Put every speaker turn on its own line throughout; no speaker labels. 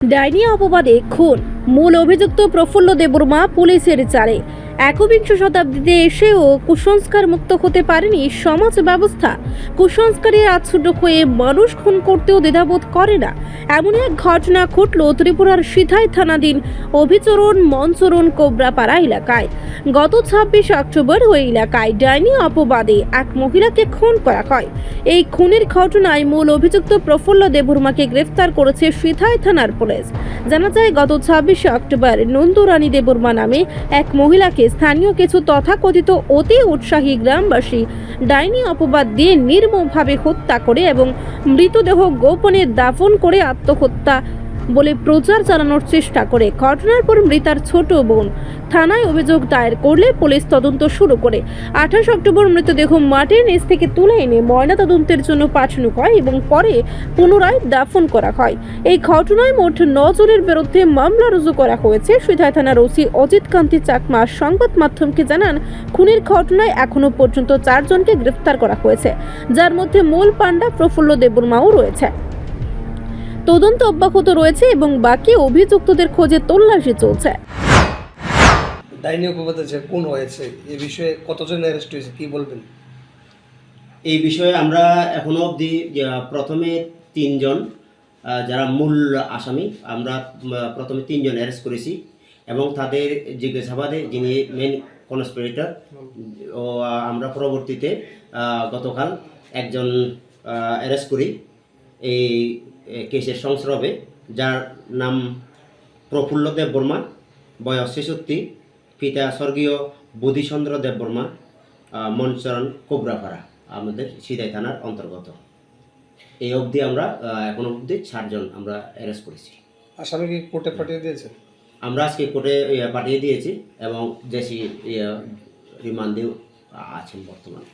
ডাইনি অপবাদে খুন। মূল অভিযুক্ত প্রফুল্ল দেববর্মা পুলিশের চারে একবিংশ শতাব্দীতে এসেও কুসংস্কার মুক্ত হতে পারেনি সমাজ ব্যবস্থা। কুসংস্কারের আচ্ছুড হয়ে মানুষ খুন করতেও দ্বিধাবোধ করে না। এমন এক ঘটনা ঘটল ত্রিপুরার সিথাই থানাধীন অভিচরণ মঞ্চরণ কোবরাপাড়া এলাকায়। গত ছাব্বিশ অক্টোবর ওই এলাকায় ডাইনি অপবাদে এক মহিলাকে খুন করা হয়। এই খুনের ঘটনায় মূল অভিযুক্ত প্রফুল্ল দেববর্মাকে গ্রেফতার করেছে সিথাই থানার পুলিশ। জানা যায়, গত ছাব্বিশে অক্টোবর নন্দুরানী দেববর্মা নামে এক মহিলাকে স্থানীয় কিছু তথাকথিত অতি উৎসাহী গ্রামবাসী ডাইনি অপবাদ দিয়ে নির্মমভাবে হত্যা করে এবং মৃতদেহ গোপনে দাফন করে আত্মহত্যা বলে প্রচার চালানোর চেষ্টা করে। ঘটনার পর মৃতার ছোট বোন। থানায় অভিযোগ দায়ের করলে পুলিশ তদন্ত শুরু করে। আঠাশ অক্টোবর মৃতদেহ মাটির নিচ থেকে তুলে এনে ময়নাতদন্তের জন্য পাঠানো হয় এবং পরে পুনরায় দাফন করা হয়। এই ঘটনায় মোট নজরের বিরুদ্ধে মামলা রুজু করা হয়েছে। সুধাই থানার ওসি অজিত কান্তি চাকমা সংবাদ মাধ্যমকে জানান, খুনের ঘটনায় এখনও পর্যন্ত চারজনকে গ্রেফতার করা হয়েছে। যার মধ্যে মূল পাণ্ডা প্রফুল্ল দেববর্মাও রয়েছে। তদন্ত অব্যাহত রয়েছে এবং বাকি অভিযুক্তদের খোঁজে তল্লাশি চলছে।
ডাইনি অপবাদে যে কোন হয়েছে এ বিষয়ে কতজন অ্যারেস্ট হয়েছে কি বলবেন?
এই বিষয়ে আমরা এখনও অবধি প্রথমে তিনজন যারা মূল আসামি আমরা প্রথমে তিনজন অ্যারেস্ট করেছি এবং তাদের জিজ্ঞাসাবাদে যিনি মেন কনস্পিরেটর ও আমরা পরবর্তীতে গতকাল একজন অ্যারেস্ট করি। এই কেসের সংস্রবে যার নাম প্রফুল্ল দেব বর্মা বয়স ছেষট্টি পিতা স্বর্গীয় বুধিচন্দ্র দেব বর্মা মনচরণ কোবরাপাড়া আমাদের সিদাই থানার অন্তর্গত। এই অবধি আমরা এখন অবধি চারজন আমরা অ্যারেস্ট করেছি।
আসামি কি কোর্টে পাঠিয়ে দিয়েছে
আমরা আজকে কোর্টে পাঠিয়ে দিয়েছি এবং জেসি রিমান্ডেও আছেন বর্তমানে।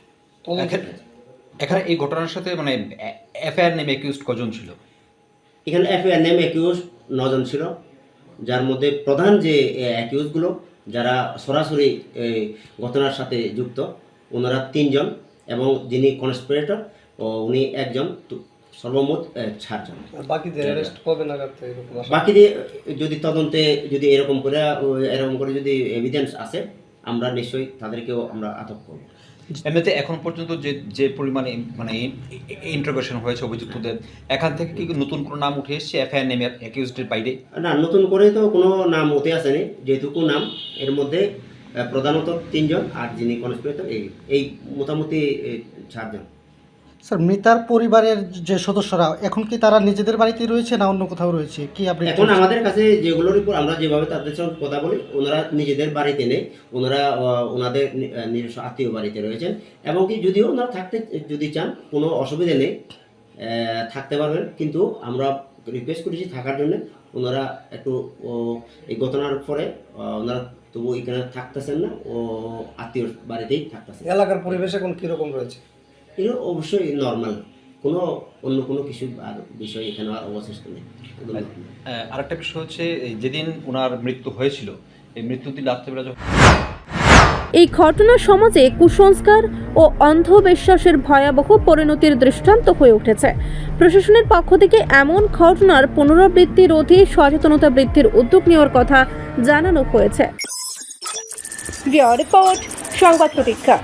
এখানে- এই ঘটনার সাথে মানে এফআইআর নেমে অ্যাকিউজড কজন ছিল?
এখানে এফআইআর নেম অ্যাকিউজ নজন ছিল যার মধ্যে প্রধান যে অ্যাকিউজগুলো যারা সরাসরি ঘটনার সাথে যুক্ত ওনারা তিনজন এবং যিনি কনস্পিরেটর ও উনি একজন সর্বমোট চারজন।
বাকিদের
যদি তদন্তে যদি এরকম করে এরকম করে যদি এভিডেন্স আসে আমরা নিশ্চয়ই তাদেরকেও আমরা আটক করব।
এমনিতে এখন পর্যন্ত যে যে পরিমাণে মানে ইন্টারোগেশন হয়েছে অভিযুক্তদের, এখান থেকে কি নতুন কোনো নাম উঠে এসছে? এফআইআর নেমে অ্যাকিউজডের বাইরে?
না, নতুন করে তো কোনো নাম উঠে আসেনি। যেটুকু নাম, এর মধ্যে প্রধানত তিনজন আর যিনি কনস্পিরেটর এই এই মোটামুটি চারজন।
স্যার মৃতার পরিবারের যে সদস্যরা এখন কি তারা নিজেদের বাড়িতে রয়েছে না অন্য কোথাও রয়েছে? কি আপনি
এখন আমাদের কাছে যেগুলোর উপর আমরা যেভাবে তাদের সঙ্গে কথা বলি ওনারা নিজেদের বাড়িতে নেই ওনারা ওনাদের নিজস্ব আত্মীয় বাড়িতে রয়েছেন এবং কি যদিও ওনারা থাকতে যদি চান কোনো অসুবিধা নেই থাকতে পারবেন কিন্তু আমরা রিকোয়েস্ট করেছি থাকার জন্য ওনারা একটু ও, এই ঘটনার পরে ওনারা তবু এখানে থাকতেছেন না ও আত্মীয় বাড়িতেই থাকতেছেন।
এলাকার পরিবেশ এখন কীরকম রয়েছে?
এগুলো অবশ্যই নর্মাল কোনো অন্য কোনো কিছু আর বিষয় এখানে আর অবশিষ্ট নেই।
আরেকটা বিষয় হচ্ছে যেদিন ওনার মৃত্যু হয়েছিল এই মৃত্যুদিন রাত্রেবেলা যখন
এই ঘটনা সমাজে কুসংস্কার ও অন্ধবিশ্বাসের ভয়াবহ পরিণতির দৃষ্টান্ত হয়ে উঠেছে। প্রশাসনের পক্ষ থেকে এমন ঘটনার পুনরাবৃত্তি রোধে সচেতনতা বৃদ্ধির উদ্যোগ নেওয়ার কথা জানানো হয়েছে। রিপোর্ট সংবাদ প্রতীক্ষা।